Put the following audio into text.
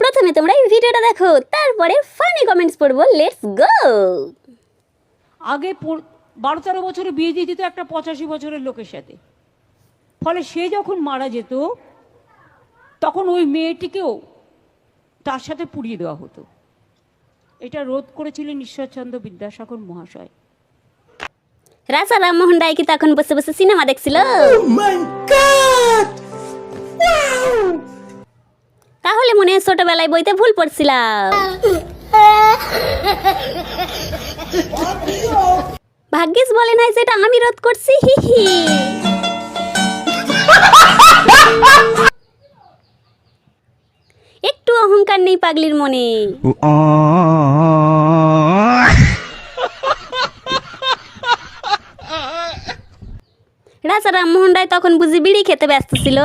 প্রথমে তোমরা এই ভিডিওটা দেখো তারপরে ফানি কমেন্টস পড়ব লেটস গো আগে বারো তেরো বছরে বিয়ে দিয়ে দিত একটা পঁচাশি বছরের লোকের সাথে। ফলে সে যখন মারা যেত তখন ওই মেয়েটিকেও তার সাথে পুড়িয়ে দেওয়া হতো। এটা রোধ করেছিলেন ঈশ্বরচন্দ্র বিদ্যাসাগর মহাশয়। রাজা রামমোহন রায় কি তখন বসে বসে সিনেমা দেখছিল? তাহলে মনে হয় ছোটবেলায় বইতে ভুল পড়ছিলাম। ভাগ্যিস বলে নাই যেটা আমি রোধ করছি, হি একটু অহংকার নেই পাগলির মনে। রাজা রামমোহন রায় তখন বুঝি বিড়ি খেতে ব্যস্ত ছিল।